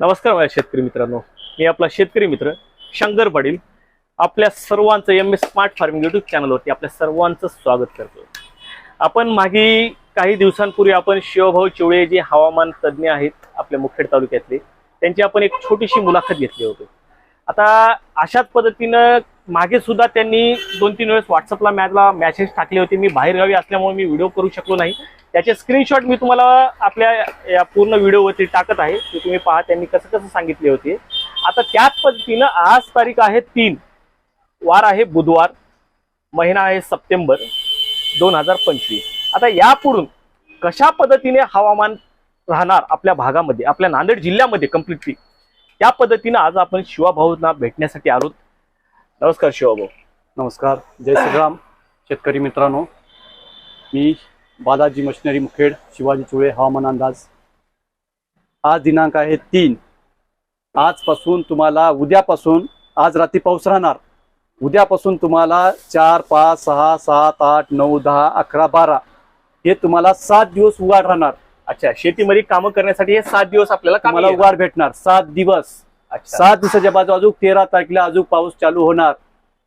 नमस्कार माझ्या शेतकरी मित्रांनो. मी आपला शेतकरी मित्र शंकर पाटील. आपल्या सर्वांचं M S smart farming YouTube चॅनलवरती आपल्या सर्वांचं स्वागत करतो. आपण मागे काही दिवसांपूर्वी आपण शिवभाऊ चिवळे जे हवामान तज्ज्ञ आहेत आपल्या मुखेड तालुक्यातले त्यांची आपण एक छोटीशी मुलाखत घेतली होती. आता अशाच पद्धतीनं मागे सुद्धा त्यांनी दोन तीन वेळेस व्हॉट्सअपला मॅचला मॅसेज टाकले होते. मी बाहेरगावी असल्यामुळे मी व्हिडिओ करू शकलो नाही. त्याचे स्क्रीनशॉट मी तुम्हाला आपल्या या पूर्ण व्हिडिओवरती टाकत आहे. ते तुम्ही पहा त्यांनी कसं कसं सांगितले होते. आता त्याच पद्धतीनं आज तारीख आहे तीन. वार आहे बुधवार. महिना आहे सप्टेंबर दोन हजार पंचवीस. आता यापुढून कशा पद्धतीने हवामान राहणार आपल्या भागामध्ये आपल्या नांदेड जिल्ह्यामध्ये कम्प्लिटली या पद्धतीनं आज आपण शिवाभाऊंना भेटण्यासाठी आलो नमस्कार शिवाभाऊ. नमस्कार. जय श्रीराम. शेतकरी मित्रांनो मी बालाजी मशिनरी मुखेड शिवाजी चुळे हवामान अंदाज. आज दिनांक आहे तीन. आजपासून तुम्हाला उद्यापासून आज रात्री पाऊस राहणार. उद्यापासून तुम्हाला चार पाच सहा सात आठ नऊ दहा अकरा बारा हे तुम्हाला सात दिवस उघाड राहणार. अच्छा शेतीमध्ये कामं करण्यासाठी हे सात दिवस आपल्याला कामी तुम्हाला येणार. उघाड भेटणार सात दिवस अच्छा सात दिवसाच्या बाजू अजून तेरा तारखेला अजून पाऊस चालू होणार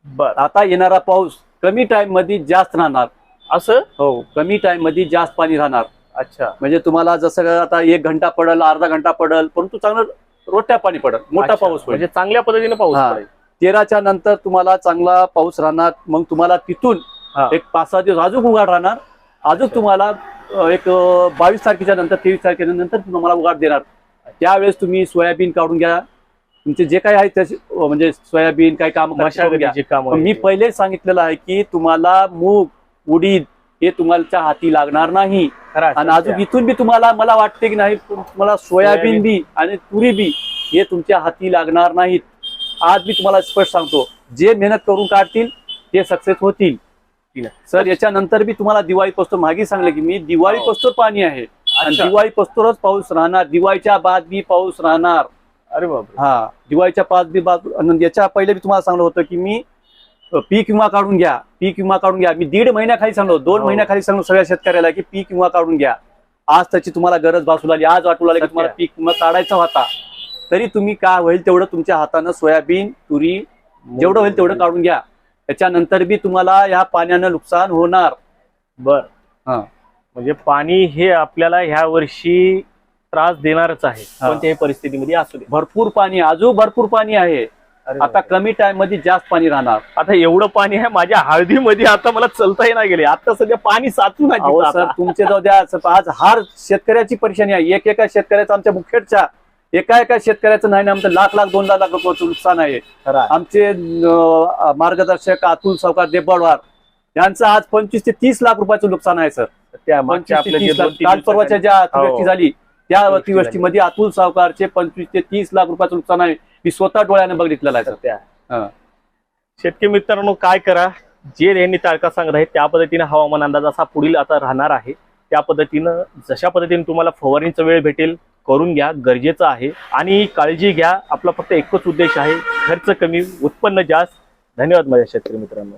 बर आता येणारा पाऊस कमी टाइममध्ये जास्त राहणार असं हो कमी टाइममध्ये जास्त पाणी राहणार अच्छा म्हणजे तुम्हाला जसं आता एक घंटा पडल अर्धा घंटा पडल परंतु चांगलं रोट्या पाणी पडल मोठा. पाऊस म्हणजे चांगल्या पद्धतीने पाऊस. पडेल तेराच्या नंतर तुम्हाला चांगला पाऊस राहणार मग तुम्हाला तिथून. एक पाच सहा दिवस अजून उघाड राहणार अजून. तुम्हाला एक बावीस तारखेच्या नंतर तेवीस तारखेच्या नंतर तुम्हाला उघाड देणार. त्यावेळेस तुम्ही सोयाबीन काढून घ्या. तुमचे जे काही आहे त्याचे म्हणजे सोयाबीन काही काम काम मी पहिलेच सांगितलेलं आहे की तुम्हाला मूग उडीद हे तुम्हाला हाती लागणार नाही. आणि अजून इथून बी तुम्हाला मला वाटते की नाही तुम्हाला सोयाबीन. बी आणि तुरी बी हे तुमच्या हाती लागणार नाहीत. आज मी तुम्हाला स्पष्ट सांगतो जे मेहनत करून काढतील ते सक्सेस होतील. ठीक आहे. सर याच्यानंतर बी तुम्हाला दिवाळी पस्तोर मागे सांगलं की मी दिवाळी हो. पस्तोर पाणी आहे. आणि अच्छा. दिवाळी पस्तोरच पाऊस राहणार. दिवाळीच्या बाद बी पाऊस राहणार. अरे बापरे. हा दिवाळीच्या पाच बी बाद आणि याच्या पहिले बी तुम्हाला सांगलं होतं की मी अ, पीक विमा काढून घ्या. पीक विमा काढून घ्या. मी दीड महिन्याखाली सांगलो दोन हो. महिन्याखाली सांगलो सगळ्या शेतकऱ्याला की पीक विमा काढून घ्या. आज त्याची तुम्हाला गरज भासू लागली. आज वाटू लागली की सत्य. तुम्हाला पीक विमा काढायचा होता. तरी तुम्ही काय होईल तेवढं तुमच्या हातानं सोयाबीन तुरी जेवढं होईल तेवढं काढून घ्या. त्याच्यानंतर बी तुम्हाला या पाण्यानं नुकसान होणार. बर. हा. म्हणजे पाणी हे आपल्याला ह्या वर्षी त्रास देणारच आहे. हा. कोणत्याही परिस्थितीमध्ये असू दे. भरपूर पाणी अजून भरपूर पाणी आहे. आता. कमी टाइममध्ये जास्त पाणी राहणार. आता एवढं पाणी आहे माझ्या हळदीमध्ये आता मला चलताही नाही गेले. आता सध्या पाणी साचून आहे अहो तिथं सर आता. तुमचे जाऊ द्या. आज हार शेतकऱ्याची परेशानी आहे. एक एका शेतकऱ्याचं आमच्या मुखेडच्या एका एका शेतकऱ्याचं नाही ना आमचं लाख लाख दोन लाख रुपयाचं नुकसान आहे. आमचे मार्गदर्शक अतुल सावकार देबडवार यांचं आज पंचवीस ते तीस लाख रुपयाचं नुकसान आहे सर. काल परवाच्या ज्या अतिवृष्टी हो. झाली त्या अतिवृष्टी अतिवृष्टीमध्ये अतुल सावकारचे पंचवीस ते तीस लाख रुपयाचं नुकसान आहे. मी स्वतः डोळ्याने बघितलेलं आहे सर. त्या. शेतकरी मित्रांनो काय करा? जे यांनी तारखा सांगत आहेत त्या पद्धतीने हवामान अंदाज असा पुढील आता राहणार आहे. त्या पद्धतीनं जशा पद्धतीने तुम्हाला फवारणीचा वेळ भेटेल करून घ्या गरजेचं आहे. आणि काळजी घ्या आपला फक्त एकच उद्देश आहे खर्च कमी उत्पन्न जास्त. धन्यवाद माझ्या शेतकरी मित्रांनो.